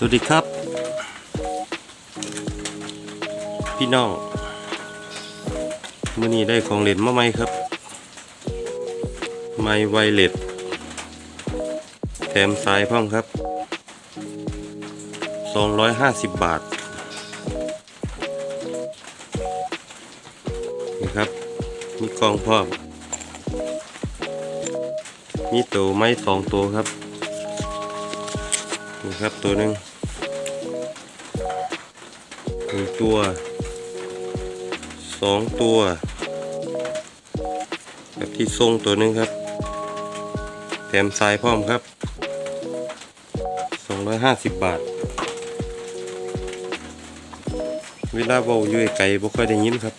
สวัสดีครับ พี่น้องเมื่อนี้ได้ของเล่นมาไหมครับไมไวเลตแถมสายพ่อมครับ 250 บาทนี่ครับ มีกองพร้อมมีตัวไม้สองตัวครับนี่ครับตัวหนึ่ง หนึ่งตัวสองตัวแบบที่ทรงตัวหนึ่งครับแถมสายพร้อมครับ 250 บาท เวลาเบาอยู่ไกลบ่ค่อยได้ยินครับ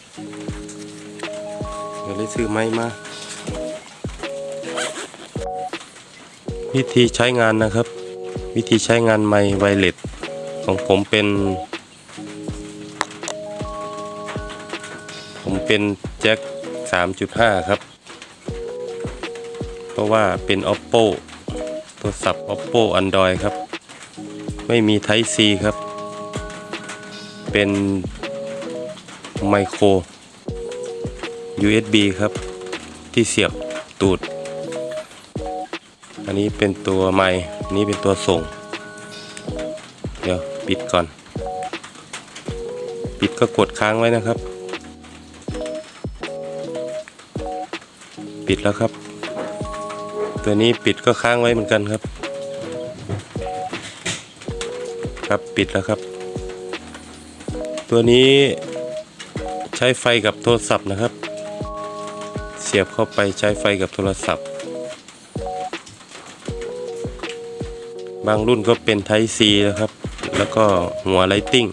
ก็เลยซื้อไม้มาวิธีใช้งานนะครับ วิธีใช้งานไมค์ไวเลสของผมเป็น ผมเป็นแจ็ค3.5 ครับ เพราะว่าเป็น oppo โทรศัพท์ oppo android ครับ ไม่มี type c ครับ เป็นไมโคร USB ครับ ที่เสียบตูด อันนี้เป็นตัวไม้อันนี้เป็นตัวส่ง เดี๋ยวปิดก่อน ปิดก็กดค้างไว้นะครับ ปิดแล้วครับ ตัวนี้ปิดก็ค้างไว้เหมือนกันครับ ครับปิดแล้วครับ ตัวนี้ใช้ไฟกับโทรศัพท์นะครับ เสียบเข้าไปใช้ไฟกับโทรศัพท์ บางรุ่นก็เป็น Type C นะครับ แล้วก็หัว Lighting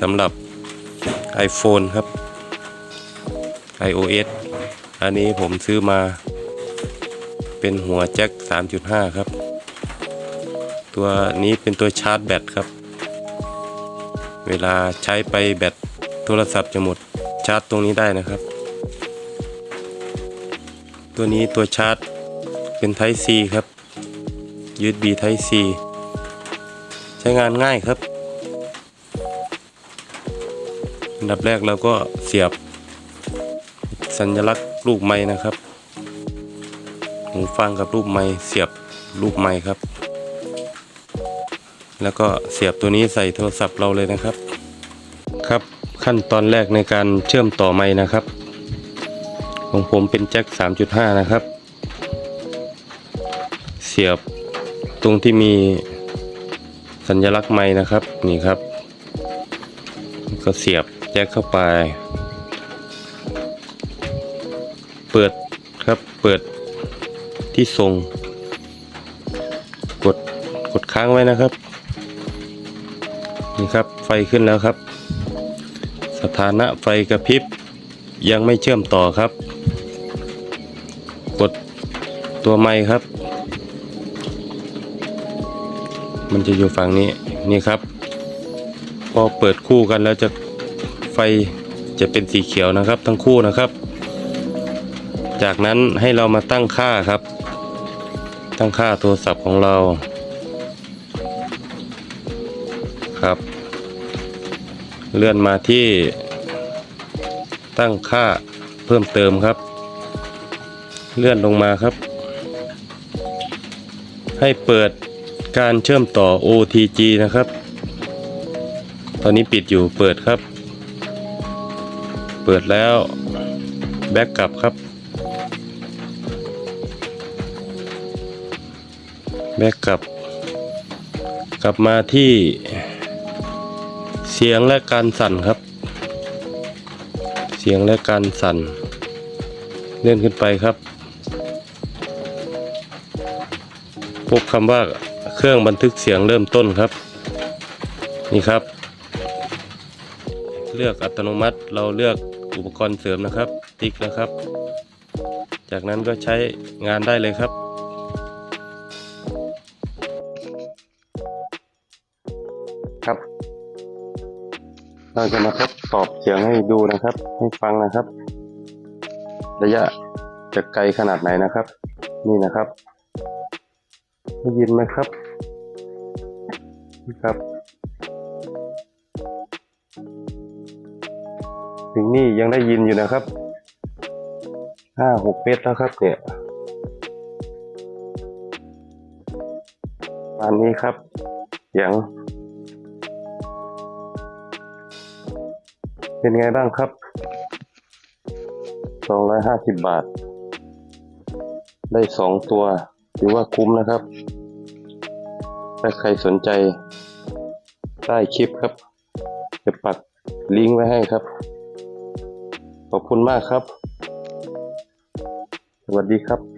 สำหรับ iPhone ครับ iOS อันนี้ผมซื้อมาเป็นหัวแจ็ค 3.5 ครับ ตัวนี้เป็นตัวชาร์จแบตครับ เวลาใช้ไปแบตโทรศัพท์จะหมดชาร์จตรงนี้ได้นะครับ ตัวนี้ตัวชาร์จเป็น Type C ครับ USB Type C ใช้งานง่ายครับ อันดับแรกเราก็เสียบ สัญลักษณ์รูปไม้นะครับ หูฟังกับรูปไม้เสียบรูปไม้ครับ แล้วก็เสียบตัวนี้ใส่โทรศัพท์เราเลยนะครับ ครับขั้นตอนแรกในการเชื่อมต่อไม้นะครับ ของผมเป็นแจ็ค 3.5 นะครับ เสียบตรงที่มีสัญลักษณ์ไม้นะครับนี่ครับ ก็เสียบแจ็คเข้าไป เปิดครับเปิดที่ทรงกดกดค้างไว้นะครับ นี่ครับไฟขึ้นแล้วครับ สถานะไฟกระพริบยังไม่เชื่อมต่อครับ กดตัวไม้ครับ มันจะอยู่ฝั่งนี้นี่ครับ พอเปิดคู่กันแล้วจะไฟจะเป็นสีเขียวนะครับ ทั้งคู่นะครับ จากนั้นให้เรามาตั้งค่าครับ ตั้งค่าโทรศัพท์ของเรา ครับ เลื่อนมาที่ ตั้งค่าเพิ่มเติมครับ เลื่อนลงมาครับ ให้เปิดการเชื่อมต่อ OTG นะครับ ตอนนี้ปิดอยู่เปิดครับ เปิดแล้วแบ็กกลับครับ แบ็กกลับ กลับมาที่เสียงและการสั่นครับ เสียงและการสั่น เลื่อนขึ้นไปครับ พบคำว่าเครื่องบันทึกเสียงเริ่มต้นครับ นี่ครับ เลือกอัตโนมัติเราเลือกอุปกรณ์เสริมนะครับ ติ๊กนะครับ จากนั้นก็ใช้งานได้เลยครับครับ เราจะมาทดสอบเสียงให้ดูนะครับ ให้ฟังนะครับ ระยะจะไกลขนาดไหนนะครับ นี่นะครับได้ยินไหมครับนะครับ ถึงนี่ยังได้ยินอยู่นะครับห้าหกเมตรแล้วครับ เนี่ยอันนี้ครับเสียง เป็นไงบ้างครับสองร้อยห้าสิบบาท ได้สองตัว ถือว่าคุ้มนะครับ ถ้าใครสนใจใต้คลิปครับ จะปักลิงก์ไว้ให้ครับ ขอบคุณมากครับ สวัสดีครับ